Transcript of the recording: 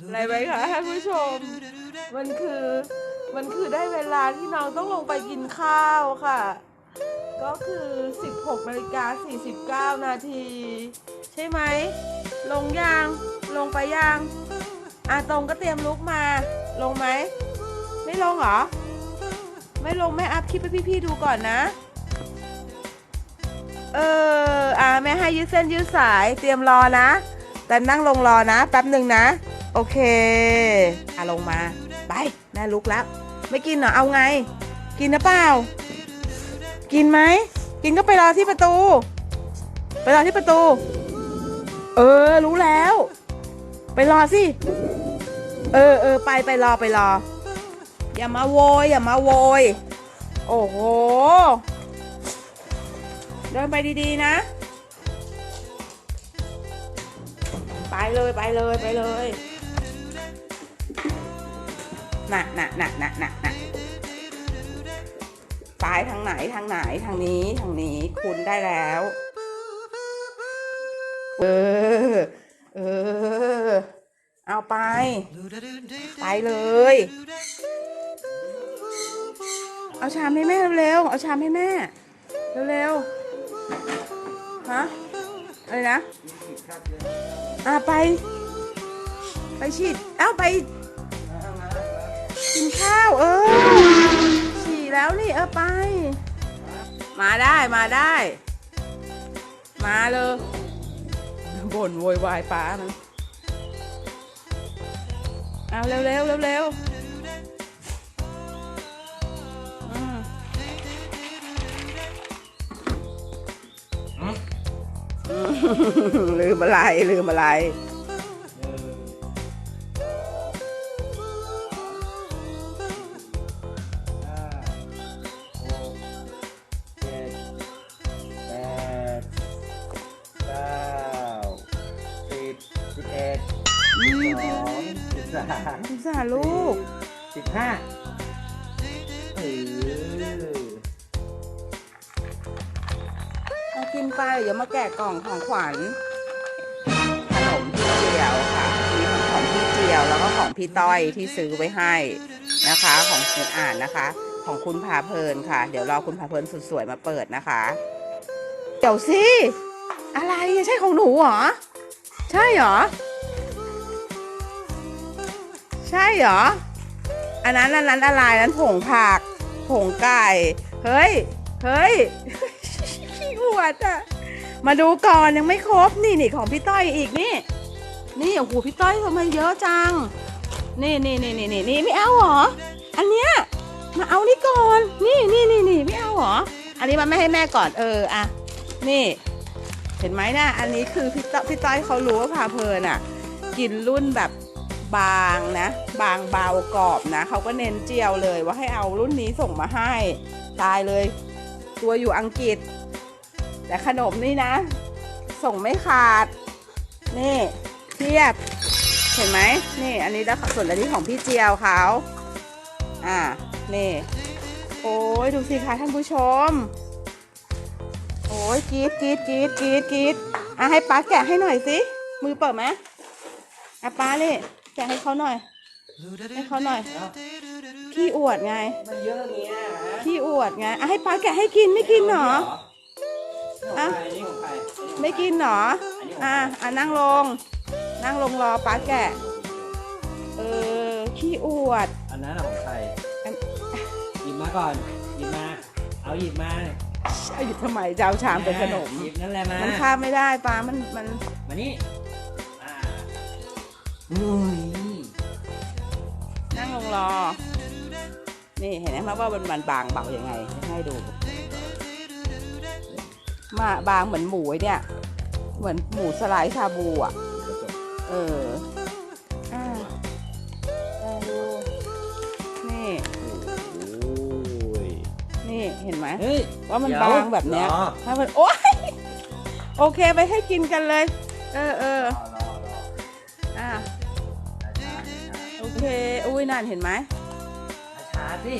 อะไรไหมคะท่านผู้ชม มันคือ มันคือได้เวลาที่น้องต้องลงไปกินข้าวค่ะ ก็คือ 16นาฬิกา49 นาที ใช่ไหม ลงยาง ลงไปยางอาตรงก็เตรียมลุกมา ลงไหม ไม่ลงเหรอ ไม่ลงแม่อัพคลิปให้พี่ๆดูก่อนนะ เออ อ่าแม่ให้ยืดเส้นยืดสาย เตรียมรอนะ แต่นั่งลงรอนะ แป๊บหนึ่งนะ โอเคอะลงมา ไปแม่ลุกแล้ว ไม่กินเหรอ เอาไง กินนะเปล่า กินไหม กินก็ไปรอที่ประตู ไปรอที่ประตู เออ รู้แล้ว ไปรอสิ เออเออไปไปรอไปรอ อย่ามาโวยอย่ามาโวย โอ้โห เดินไปดีๆนะ ไปเลยไปเลยไปเลย น่ะน่ะน่ะน่ะน่ะน่ะไปทางไหนทางไหนทางนี้ทางนี้คุณได้แล้ว เออ เออ เอาไป ไปเลย เอาชามให้แม่เร็วๆเอาชามให้แม่เร็วๆฮะอะไรนะ อะไป ไปฉีด เอ้าไป กินข้าวเออฉี่แล้วนี่เออไป มาได้มาได้ มาเลยบ่นโวยวายป้ามันเอาเร็วเร็วเร็วเร็วลืมอะไรลืมอะไร สิบสามสงสารลูกสิบห้าเออเอากินไปเดี๋ยวมาแกะกล่องของขวัญขนมพี่เจียวค่ะ มีทั้งของพี่เจียวแล้วก็ของพี่ต้อยที่ซื้อไว้ให้นะคะ ของคุณอ่านนะคะ ของคุณพาเพลินค่ะ เดี๋ยวรอคุณพาเพลินสุดสวยมาเปิดนะคะ เดี๋ยวสิ อะไรอะใช่ของหนูเหรอ ใช่เหรอ ใช่เหรอ อันนั้นอันนั้นอะไรนั้นผงผัก ผงไก่ เฮ้ย เฮ้ยขี้อวดอะมาดูก่อนยังไม่ครบนี่นี่ของพี่ต้อยอีกนี่ นี่โอ้โหพี่ต้อยทำไมเยอะจัง นี่นี่นี่นี่นี่นี่ไม่เอาเหรอ อันเนี้ยมาเอานี่ก่อน นี่นี่นี่นี่ไม่เอาเหรอ อันนี้มันไม่ให้แม่ก่อนเอออะนี่เห็นไหมนะอันนี้คือพี่ต้อยพี่ต้อยเขารู้ว่าพาเพลินอะกินรุ่นแบบ บางนะ บางเบากรอบนะเขาก็เน้นเจียวเลยว่าให้เอารุ่นนี้ส่งมาให้ตายเลย ตัวอยู่อังกฤษ แต่ขนมนี่นะ ส่งไม่ขาด นี่เทียบ เห็นไหมนี่อันนี้แล้วส่วนอันนี้ของพี่เจียวเขาอ่านี่โอ้ยดูสิคะท่านผู้ชม โอ้ยกรีดกรีดกรีดกรีดกรีดอะให้ป้าแกะให้หน่อยสิมือเปิดไหมอะป้าเลย แกะให้เขาหน่อย ให้เขาหน่อยขี้อวดไง มันเยอะอย่างเงี้ยฮะขี้อวดไงอะให้ป้าแกะให้กินไม่กินเหรออะอะ อันนี้ของใครไม่กินเหรอ อะอะนั่งลง นั่งลงรอป้าแกะ เออขี้อวด อันนั้นของใครอัน หยิบมาก่อน หยิบมา เอาหยิบมาเอาอยู่ทำไมจะเอาชามเป็นขนม หยิบนั่นแหละมามันข้ามไม่ได้ป้ามันมัน มานี่อ่าอุ้ย นั่งลงรอ นี่เห็นไหมว่ามันมันบางเบายังไง ให้ดู มาบางเหมือนหมูไอ้เนี่ย เหมือนหมูสไลด์ชาบูอะ เอออ่าอ่าดูนี่โอ้ยนี่เห็นไหมเฮ้ยว่ามันเดี๋ยวบางแบบเนี้ยรอถ้ามันโอ๊ยโอเคไปให้กินกันเลย เออเออ โอเค อุ้ยนั่นเห็นไหมช้าสิ